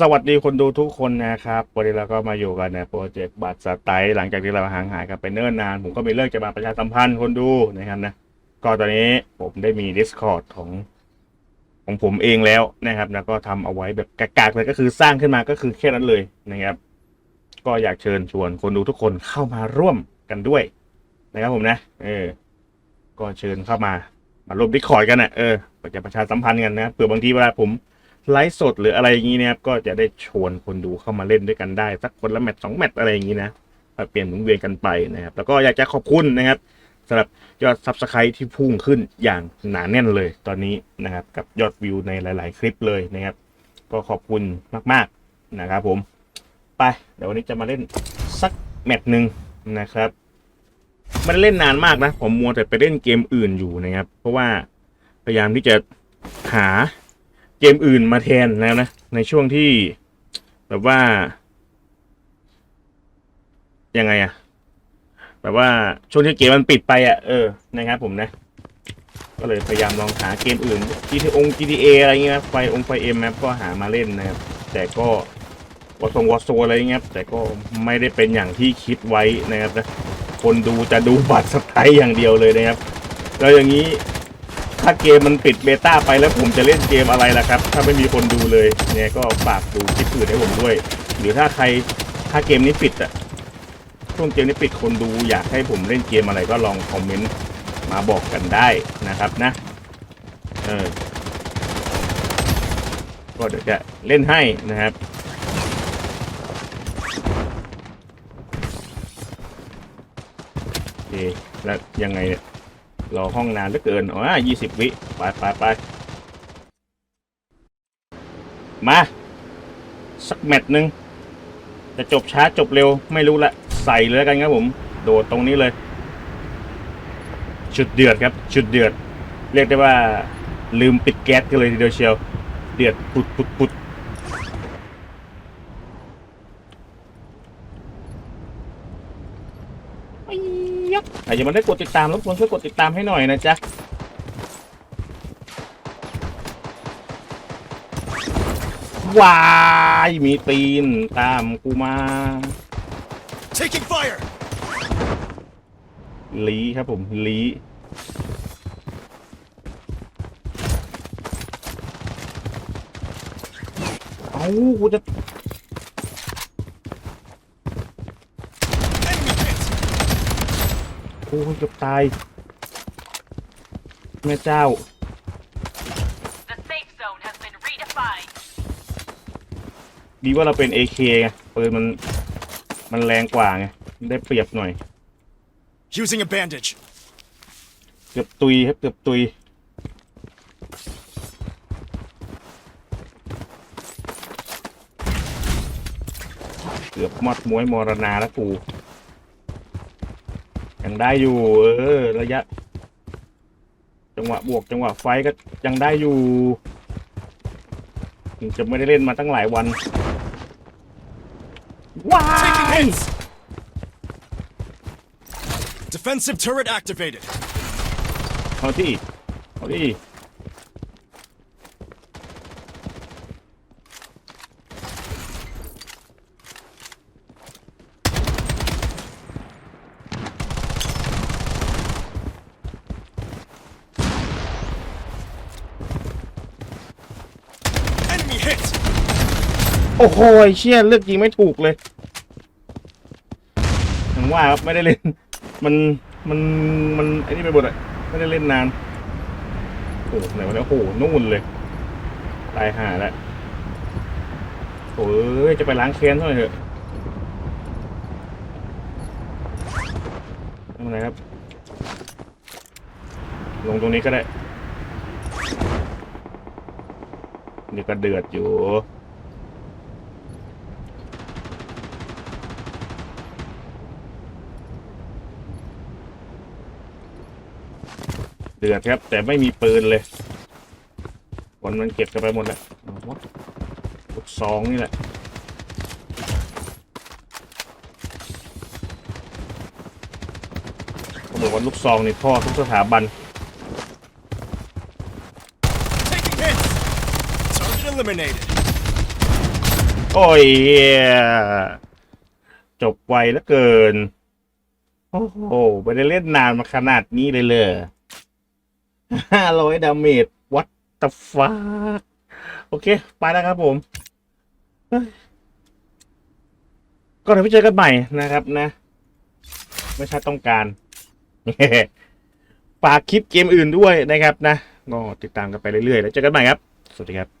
สวัสดีคนดูทุกคนนะครับวันนี้เราก็มาอยู่กันในโปรเจกต์บัตรสไตล์หลังจากที่เราห่างหายกันไปเนิ่นนาน ผมก็มีเรื่องจะมาประชาสัมพันธ์คนดูนะครับนะ ก็ตอนนี้ผมได้มี Discord ของของผมเองแล้วนะครับแล้วก็ทำเอาไว้แบบกากๆเลยก็คือสร้างขึ้นมาก็คือแค่นั้นเลยนะครับ ก็อยากเชิญชวนคนดูทุกคนเข้ามาร่วมกันด้วย นะครับผมนะเออก็เชิญเข้ามามาร่วมดิคอร์ดกันนะเออจะประชาสัมพันธ์กันนะเผื่อบางทีเวลาผม ไลฟ์สดหรืออะไรอย่างนี้นะครับก็จะได้ชวนคนดูเข้ามาเล่นด้วยกันได้สักคนละแมตช์สองแมตช์อะไรอย่างนี้นะเปลี่ยนหมุนเวียนกันไปนะครับ แล้วก็อยากจะขอบคุณนะครับสำหรับยอดซับสไครต์ที่พุ่งขึ้นอย่างหนาแน่นเลยตอนนี้นะครับ กับยอดวิวในหลาย ๆ คลิปเลยนะครับ ก็ขอบคุณมาก ๆ นะครับผม ไป เดี๋ยววันนี้จะมาเล่นสักแมตช์หนึ่งนะครับไมันเล่นนานมากนะ ผมมัวแต่ไปเล่นเกมอื่นอยู่นะครับ เพราะว่าพยายามที่จะหา เกมอื่นมาแทนแล้วนะ ในช่วงที่แบบว่า ยังไงอะแบบว่าช่วงที่เกมมันปิดไปอะเออนะครับผมนะ ก็เลยพยายามลองหาเกมอื่น GTA อง GTA อะไรเงี้ยไฟองไฟเอ็มแมปก็หามาเล่นนะครับ แต่ก็วอทงวอโซอะไรเงี้ยแต่ก็ไม่ได้เป็นอย่างที่คิดไว้นะครับนะคนดูจะดูบัตรสไตล์อย่างเดียวเลยนะครับ แล้วอย่างนี้ ถ้าเกมมันปิดเบต้าไปแล้วผมจะเล่นเกมอะไรล่ะครับ ถ้าไม่มีคนดูเลยเนี่ยก็ฝากดูคลิปอื่นให้ผมด้วย หรือถ้าใครถ้าเกมนี้ปิดอะช่วงเกมนี้ปิดคนดูอยากให้ผมเล่นเกมอะไรก็ลองคอมเมนต์มาบอกกันได้นะครับนะเออก็เดี๋ยวจะเล่นให้นะครับโอเคแล้วยังไงเนี่ย รอห้องนานเหลือเกินอ๋อยี่สิบวิไปไปไปมา สักแมตช์หนึ่งจะจบช้าจบเร็วไม่รู้ละ ใส่เลยแล้วกันครับผม โดดตรงนี้เลย ชุดเดือดครับ ชุดเดือด เรียกได้ว่าลืมปิดแก๊สกันเลยทีเดียวเชียว เดือดปุดปุดปุด อาจจะมาได้กดติดตามรบกวนช่วยกดติดตามให้หน่อยนะจ๊ะวายมีตีนตามกูมา Taking fire! ลีครับผมลีเอากูจะ อ้ยเกือบตาย แม่เจ้า The safe zone has been redefined. ดีว่าเราเป็น AK ไงปืนมัน มันแรงกว่าไง ได้เปรียบหน่อย Using a bandage. เกือบตุยครับเกือบตุย เกือบมอดมวยมรณาแล้วกู ยังได้อยู่ เออ ระยะ จังหวะบวกจังหวะไฟท์ก็ยังได้อยู่ถึงจะไม่ได้เล่นมาตั้งหลายวัน ว้า Taking ย hits! Defensive turret activated. เอาที่เอาที่ โอ้โหเชี่ยเลือกยิงไม่ถูกเลยผมว่าครับไม่ได้เล่น มันมันมันไอ้นี่ไปหมดอะไม่ได้เล่นนานโอ้โหไหนวะเนี่ยโอ้โหนู่นเลยตายห่าแล้วโอ้ยจะไปล้างแค้นเท่าไหร่เถอะไม่เป็นไรครับ ลงตรงนี้ก็ได้นี่ก็เดือดอยู่ เดือดครับ แต่ไม่มีปืนเลยคนมันเก็บกันไปหมดแล้วเอาวะลูกซองนี่แหละเขาบอกว่าลูกซองนี่พ่อทุกสถาบัน Taking hits! Target eliminated. โอ้ยเหี้ย จบไวเหลือเกิน โอ้โหไม่ได้เล่นนานมาขนาดนี้เลยเลย ห้าร้อยดาเมจวัตตาฟ้าโอเค ไปแล้วครับผมก็เดี๋ยวไปเจอกันใหม่นะครับนะ ไม่ใช่ต้องการฝากคลิปเกมอื่นด้วยนะครับนะก็ติดตามกันไปเรื่อยๆ แล้วเจอกันใหม่ครับ สวัสดีครับ